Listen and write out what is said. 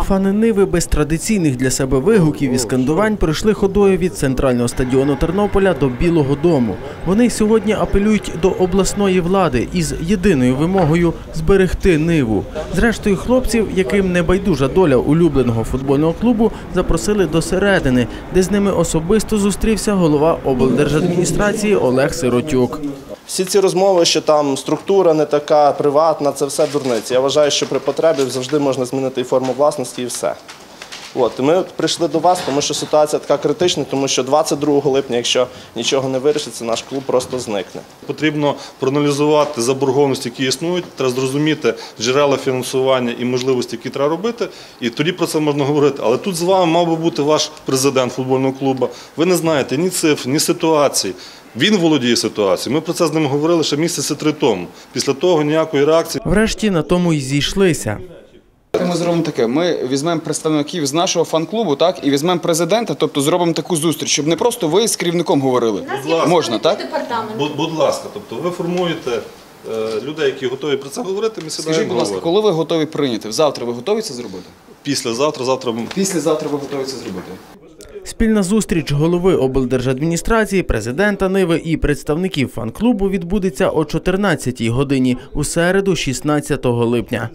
Фани Ниви без традиційних для себе вигуків і скандувань пройшли ходою від центрального стадіону Тернополя до Білого Дому. Вони сьогодні апелюють до обласної влади із єдиною вимогою зберегти Ниву. Зрештою, хлопців, яким не байдужа доля улюбленого футбольного клубу, запросили до середини, де з ними особисто зустрівся голова облдержадміністрації Олег Сиротюк. Всі ці розмови, що там структура не така, приватна, це все дурниці. Я вважаю, що при потребі завжди можна змінити і форму власності, і все. От, ми прийшли до вас, тому що ситуація така критична, тому що 22 липня, якщо нічого не вирішиться, наш клуб просто зникне. Потрібно проаналізувати заборгованості, які існують, треба зрозуміти джерела фінансування і можливості, які треба робити, і тоді про це можна говорити. Але тут з вами мав би бути ваш президент футбольного клубу. Ви не знаєте ні цифр, ні ситуації. Він володіє ситуацією. Ми про це з ним говорили ще місяці три тому. Після того ніякої реакції. Врешті на тому й зійшлися. Ми зробимо таке. Ми візьмемо представників з нашого фан-клубу, так, і візьмемо президента, тобто зробимо таку зустріч, щоб не просто ви з керівником говорили. Можна, так? Департамент. Будь, ласка, тобто ви формуєте е, людей, які готові про це говорити. Ми Скажіть, сідаємо будь ласка, коли ви готові прийняти? Завтра ви готові це зробити? Післязавтра, завтра ми Післязавтра ви готові це зробити. Спільна зустріч голови облдержадміністрації, президента Ниви і представників фан-клубу відбудеться о 14-й годині у середу, 16 липня.